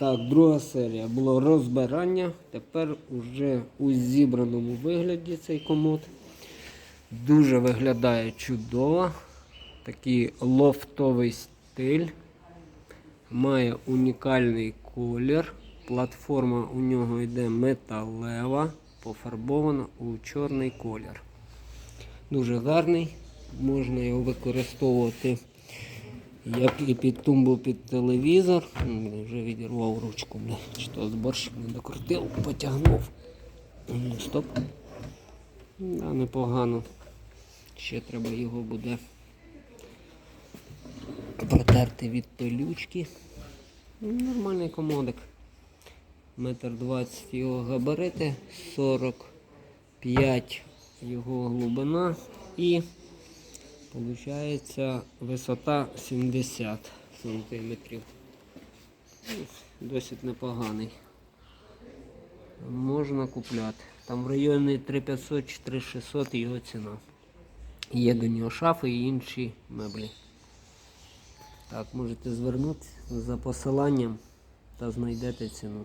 Так, друга серія було розбирання. Тепер уже у зібраному вигляді цей комод. Дуже виглядає чудово. Такий лофтовий стиль. Має унікальний колір. Платформа у нього йде металева, пофарбована у чорний колір. Дуже гарний. Можна його використовувати як і під тумбу під телевізор. Вже відірвав ручку. Що з борщик не докрутив, потягнув. Стоп. Да, непогано. Ще треба його буде протерти від пилючки. Ну, Нормальний комодик. Метр двадцять його габарити, 45 його глибина і Получається висота 70 сантиметрів. Ну, Досить непоганий. Можна купляти. Там в районі 3500 чи 3600 його ціна. Є до нього шафи і інші меблі. Так, можете звернутися за посиланням та знайдете ціну.